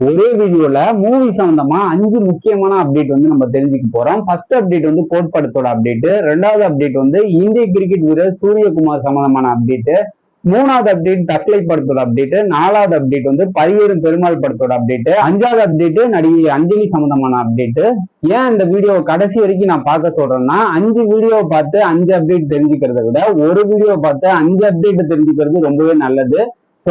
ஒரே வீடியோல மூவி சம்பந்தமா அஞ்சு முக்கியமான அப்டேட் வந்து நம்ம தெரிஞ்சுக்க போறோம். ஃபர்ஸ்ட் அப்டேட் வந்து கோட் படத்தோட அப்டேட் ரெண்டாவது அப்டேட் வந்து இந்திய கிரிக்கெட் வீரர் சூரியகுமார் சம்பந்தமான அப்டேட் மூணாவது அப்டேட் தக்லை படத்தோட அப்டேட் நாலாவது அப்டேட் வந்து பரியேறும் பெருமாள் படத்தோட அப்டேட் அஞ்சாவது அப்டேட் நடிகை அஞ்சலி சம்பந்தமான அப்டேட் ஏன் இந்த வீடியோ கடைசி வரைக்கும் நான் பார்க்க சொல்றேன்னா அஞ்சு வீடியோவை பார்த்து அஞ்சு அப்டேட் தெரிஞ்சுக்கிறத விட ஒரு வீடியோவை பார்த்து அஞ்சு அப்டேட் தெரிஞ்சுக்கிறது ரொம்பவே நல்லது.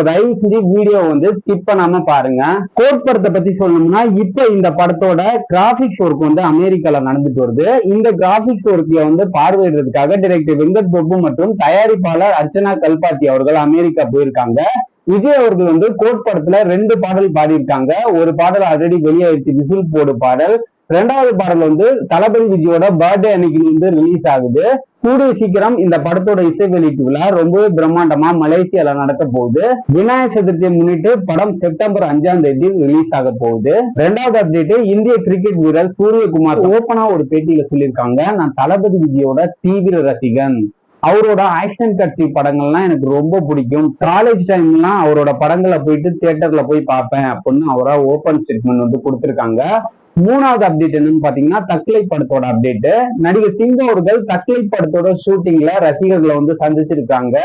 தயவு செஞ்சு வீடியோ வந்து ஸ்கிப் பண்ணாம பாருங்க. கோட் படத்தை பத்தி சொல்லணும்னா இப்ப இந்த படத்தோட கிராபிக்ஸ் ஒர்க் வந்து அமெரிக்கால நடந்துட்டு வருது. இந்த கிராபிக்ஸ் ஒர்க்கை வந்து பார்வையிடுறதுக்காக டைரக்டர் வெங்கட் பிரபு மற்றும் தயாரிப்பாளர் அர்ச்சனா கல்பாத்தி அவர்கள் அமெரிக்கா போயிருக்காங்க. விஜய் அவர்கள் வந்து கோட் படத்துல ரெண்டு பாடல் பாடியிருக்காங்க. ஒரு பாடல் ஆல்ரெடி வெளியாயிடுச்சு விசில் போடு பாடல். ரெண்டாவது பாடல் வந்து தளபதி விஜயோட பர்த்டே அன்னைக்கு வந்து ரிலீஸ் ஆகுது. கூடிய சீக்கிரம் இந்த படத்தோட இசை வெளியீட்டு விழா ரொம்பவே பிரம்மாண்டமா மலேசியால நடக்க போகுது. விநாயகர் சதுர்த்தியை முன்னிட்டு படம் செப்டம்பர் அஞ்சாம் தேதி ரிலீஸ் ஆக போகுது. ரெண்டாவது அப்டேட் இந்திய கிரிக்கெட் வீரர் சூரியகுமார் ஓபனா ஒரு பேட்டியில சொல்லியிருக்காங்க நான் தளபதி விஜயோட தீவிர ரசிகன். அவரோட ஆக்ஷன் கட்சி படங்கள்லாம் எனக்கு ரொம்ப பிடிக்கும். காலேஜ் டைம்லாம் அவரோட படங்களை போயிட்டு தியேட்டர்ல போய் பார்ப்பேன் அப்படின்னு அவரா ஓப்பன் ஸ்டேட்மெண்ட் வந்து கொடுத்திருக்காங்க. மூணாவது அப்டேட் என்னன்னு பாத்தீங்கன்னா தக்லை படத்தோட அப்டேட் நடிகர் சிங் அவர்கள் தக்லை படத்தோட ஷூட்டிங்ல ரசிகர்களை வந்து சந்திச்சிருக்காங்க.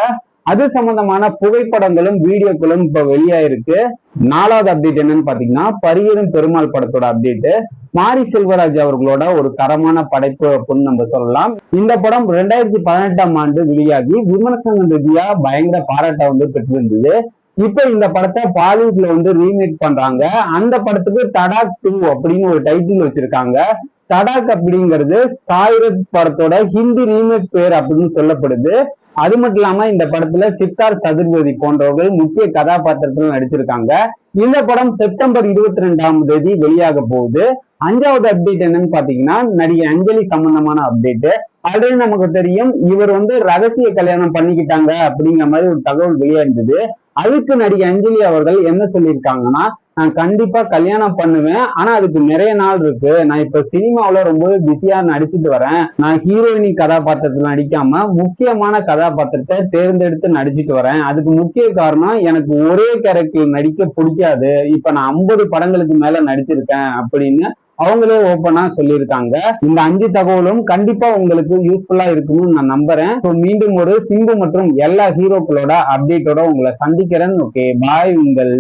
அது சம்பந்தமான புகைப்படங்களும் வீடியோக்களும் இப்ப வெளியாயிருக்கு. நாலாவது அப்டேட் என்னன்னு பாத்தீங்கன்னா பரியரும் பெருமாள் படத்தோட அப்டேட் மாரி செல்வராஜ் அவர்களோட ஒரு தரமான படைப்பு அப்படின்னு நம்ம சொல்லலாம். இந்த படம் ரெண்டாயிரத்தி பதினெட்டாம் ஆண்டு வெளியாகி விமர்சன ரீதியா பயங்கர பாராட்டை வந்து பெற்றிருந்தது. இப்ப இந்த படத்தை பாலிவுட்ல வந்து ரீமேக் பண்றாங்க. அந்த படத்துக்கு தடாக் டூ அப்படின்னு ஒரு டைட்டில் வச்சிருக்காங்க. தடாக் அப்படிங்கிறது சாயிரத் படத்தோட ஹிந்தி ரீமேக் பேர் அப்படின்னு சொல்லப்படுது. அது மட்டும் இல்லாம இந்த படத்துல சித்தார் சதுர்வேதி போன்றவர்கள் முக்கிய கதாபாத்திரத்தில் நடிச்சிருக்காங்க. இந்த படம் செப்டம்பர் இருபத்தி ரெண்டாம் தேதி வெளியாக போகுது. அஞ்சாவது அப்டேட் என்னன்னு பாத்தீங்கன்னா நடிகை அஞ்சலி சம்பந்தமான அப்டேட் ஆல்ரெடி நமக்கு தெரியும் இவர் வந்து ரகசிய கல்யாணம் பண்ணிக்கிட்டாங்க அப்படிங்கிற மாதிரி ஒரு தகவல் வெளியாயிருந்தது. அதுக்கு நடிகை அஞ்சலி அவர்கள் என்ன சொல்லியிருக்காங்கன்னா நான் கண்டிப்பா கல்யாணம் பண்ணுவேன். ஆனா அதுக்கு நிறைய நாள் இருக்கு. நான் இப்ப சினிமாவில ரொம்பவே பிஸியா நடிச்சுட்டு வரேன். நான் ஹீரோயினி கதாபாத்திரத்துல நடிக்காம முக்கியமான கதாபாத்திரத்தை தேர்ந்தெடுத்து நடிச்சிட்டு வரேன். அதுக்கு முக்கிய காரணம் எனக்கு ஒரே கேரக்டர் நடிக்க பிடிக்காது. இப்ப நான் ஐம்பது படங்களுக்கு மேல நடிச்சிருக்கேன் அப்படின்னு அவங்களே ஓப்பனா சொல்லியிருக்காங்க. இந்த அஞ்சு தகவலும் கண்டிப்பா உங்களுக்கு யூஸ்ஃபுல்லா இருக்கும்னு நான் நம்புறேன். ஸோ மீண்டும் ஒரு சிம்பு மற்றும் எல்லா ஹீரோக்களோட அப்டேட்டோட உங்களை சந்திக்கிறேன். ஓகே பாய் உங்கள்